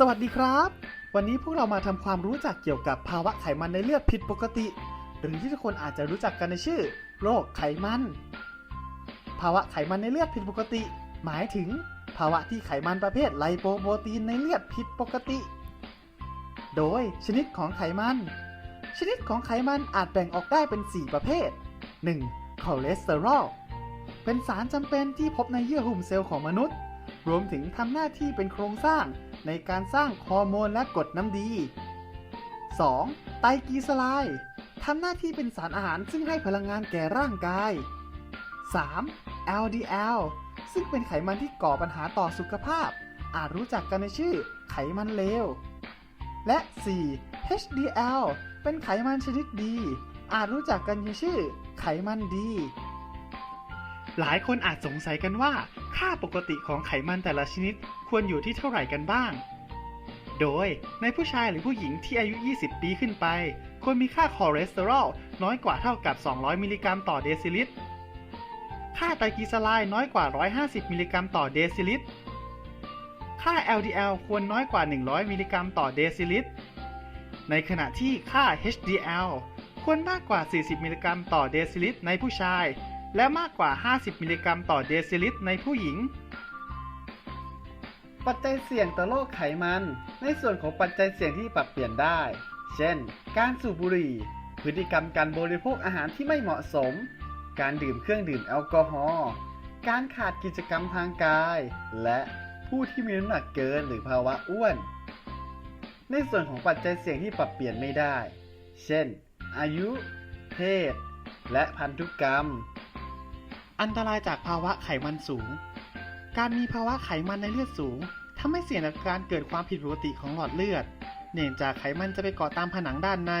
สวัสดีครับ วันนี้พวกเรามาทำความรู้จักเกี่ยวกับภาวะไขมันในเลือดผิดปกติ หรือที่ทุกคนอาจจะรู้จักกันในชื่อ โรคไขมัน ภาวะไขมันในเลือดผิดปกติ หมายถึง ภาวะที่ไขมันประเภทไลโปโปรตีนในเลือดผิดปกติ โดยชนิดของไขมัน ชนิดของไขมันอาจแบ่งออกได้เป็น 4 ประเภท 1. คอเลสเตอรอลเป็นสารจำเป็นที่พบในเยื่อหุ้มเซลล์ของมนุษย์ รวมถึงทำหน้าที่เป็นโครงสร้างในการสร้างฮอร์โมนและกรดน้ำดี 2. ไตรกลีเซอไรด์ทำหน้าที่เป็นสารอาหารซึ่งให้พลังงานแก่ร่างกาย 3. LDL ซึ่งเป็นไขมันที่ก่อปัญหาต่อสุขภาพ อาจรู้จักกันในชื่อไขมันเลว และ 4. HDL เป็นไขมันชนิดดี อาจรู้จักกันในชื่อไขมันดี หลายคนอาจสงสัยกันว่า ค่าปกติของไขมันแต่ละชนิดควรอยู่ที่เท่าไหร่กันบ้าง โดยในผู้ชายหรือผู้หญิงที่อายุ 20 ปีขึ้นไป ควรมีค่าคอเลสเตอรอลน้อยกว่าเท่ากับ 200 มิลลิกรัมต่อเดซิลิตร ค่าไตรกลีเซอไรด์น้อยกว่า 150 มิลลิกรัมต่อเดซิลิตร ค่า LDL ควรน้อยกว่า 100 มิลลิกรัมต่อเดซิลิตร ในขณะที่ค่า HDL ควรมากกว่า 40 มิลลิกรัมต่อเดซิลิตรในผู้ชาย และมากกว่า 50 มิลลิกรัมต่อเดซิลิตรในผู้หญิง ปัจจัยเสี่ยงต่อโรคไขมัน ในส่วนของปัจจัยเสี่ยงที่ปรับเปลี่ยนได้ เช่น การสูบบุหรี่ พฤติกรรมการบริโภคอาหารที่ไม่เหมาะสม การดื่มเครื่องดื่มแอลกอฮอล์ การขาดกิจกรรมทางกาย และผู้ที่มีน้ำหนักเกินหรือภาวะอ้วน ในส่วนของปัจจัยเสี่ยงที่ปรับเปลี่ยนไม่ได้ เช่น อายุ เพศ และพันธุกรรม อันตรายจากภาวะไขมันสูง การมีภาวะไขมันในเลือดสูงทำให้เสี่ยงต่อการเกิดความผิดปกติของหลอดเลือด เนื่องจากไขมันจะไปเกาะตามผนังด้านใน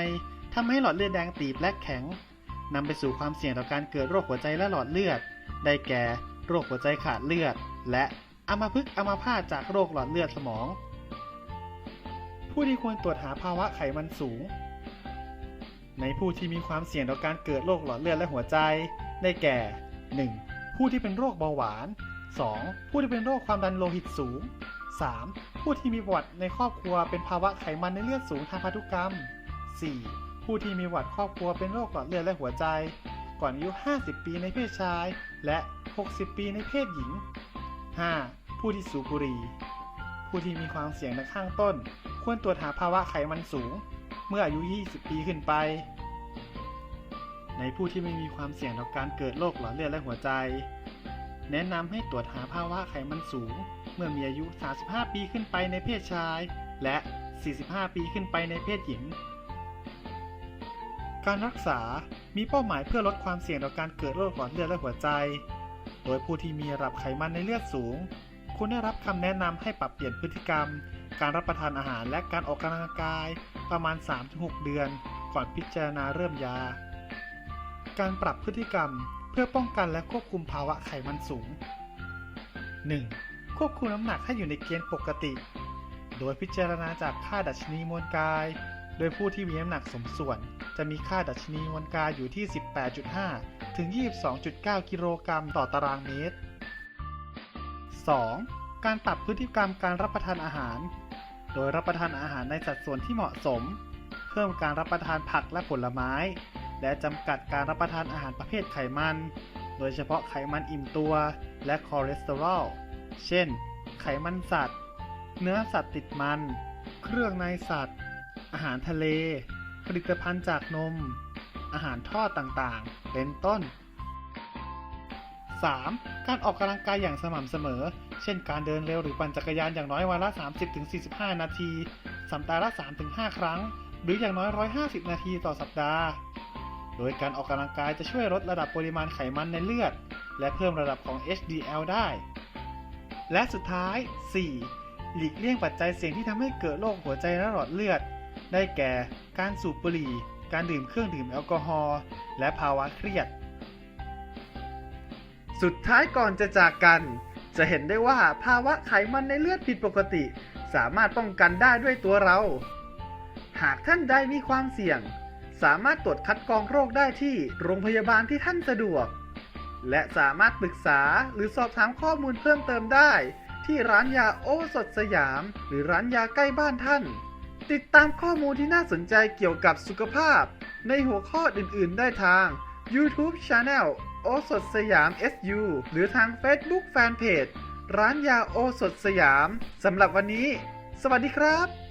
ทำให้หลอดเลือดแดงตีบและแข็งนำไปสู่ความเสี่ยงต่อการเกิดโรคหัวใจและหลอดเลือด ได้แก่ โรคหัวใจขาดเลือด และอัมพฤกษ์อัมพาตจากโรคหลอดเลือดสมอง ผู้ที่ควรตรวจหาภาวะไขมันสูง ในผู้ที่มีความเสี่ยงต่อการเกิดโรคหลอดเลือดและหัวใจ ได้แก่ 1. ผู้ที่เป็นโรคเบาหวาน 2. ผู้ที่เป็นโรคความดันโลหิตสูง 3. ผู้ที่มีประวัติในครอบครัวเป็นภาวะไขมันในเลือดสูงทางพันธุกรรม 4. ผู้ที่มีประวัติครอบครัวเป็นโรคหลอดเลือดและหัวใจ ก่อนอายุ 50 ปีในเพศชาย และ 60 ปีในเพศหญิง 5. ผู้ที่สูบบุหรี่ ผู้ที่มีความเสี่ยงในข้างต้น ควรตรวจหาภาวะไขมันสูง เมื่ออายุ 20 ปีขึ้นไป ในผู้ที่ไม่มีความเสี่ยงต่อการเกิดโรคหลอดเลือดและหัวใจ แนะนำให้ตรวจหาภาวะไขมันสูง เมื่อมีอายุ 35 ปีขึ้นไปในเพศชาย และ 45 ปีขึ้นไปในเพศหญิง การรักษา มีเป้าหมายเพื่อลดความเสี่ยงต่อการเกิดโรคหลอดเลือดและหัวใจ โดยผู้ที่มีระดับไขมันในเลือดสูงควรได้รับคำแนะนำให้ปรับเปลี่ยนพฤติกรรม การรับประทานอาหารและการออกกำลังกายประมาณ 3-6 เดือน ก่อนพิจารณาเริ่มยา การปรับพฤติกรรมเพื่อป้องกันและควบคุมภาวะไขมันสูง 1. ควบคุมน้ำหนักให้อยู่ในเกณฑ์ปกติ โดยพิจารณาจากค่าดัชนีมวลกาย โดยผู้ที่มีน้ำหนักสมส่วน จะมีค่าดัชนีมวลกายอยู่ที่ 18.5 ถึง 22.9 กิโลกรัมต่อตารางเมตร 2. การปรับพฤติกรรมการรับประทานอาหาร โดยรับประทานอาหารในสัดส่วนที่เหมาะสม เพิ่มการรับประทานผักและผลไม้ และจำกัดการรับประทานอาหารประเภทไขมัน โดยเฉพาะไขมันอิ่มตัวและคอเลสเตอรอล เช่น ไขมันสัตว์ เนื้อสัตว์ติดมัน เครื่องในสัตว์ อาหารทะเล ผลิตภัณฑ์จากนม อาหารทอดต่างๆ เป็นต้น 3. การออกกำลังกายอย่างสม่ำเสมอ เช่น การเดินเร็วหรือปั่นจักรยานอย่างน้อยวันละ 30-45 นาที สัปดาห์ละ 3-5 ครั้ง หรืออย่างน้อย 150 นาทีต่อสัปดาห์ โดยการออกกำลังกายจะช่วยลดระดับปริมาณไขมันในเลือด และเพิ่มระดับของ HDL ได้ และสุดท้าย 4. หลีกเลี่ยงปัจจัยเสี่ยงที่ทำให้เกิดโรคหัวใจและหลอดเลือด ได้แก่ การสูบบุหรี่ การดื่มเครื่องดื่มแอลกอฮอล์ และภาวะเครียด สุดท้ายก่อนจะจากกัน จะเห็นได้ว่าภาวะไขมันในเลือดผิดปกติ สามารถป้องกันได้ด้วยตัวเรา หากท่านใดมีความเสี่ยง สามารถตรวจคัดกรองโรคได้ที่โรงพยาบาลที่ท่านสะดวก และสามารถปรึกษาหรือสอบถามข้อมูลเพิ่มเติมได้ ที่ร้านยาโอสถสยาม หรือร้านยาใกล้บ้านท่าน ติดตามข้อมูลที่น่าสนใจเกี่ยวกับสุขภาพ ในหัวข้ออื่น ๆ ได้ทาง YouTube Channel โอสถสยาม SU หรือทาง Facebook Fanpage ร้านยาโอสถสยามสำหรับวันนี้ สวัสดีครับ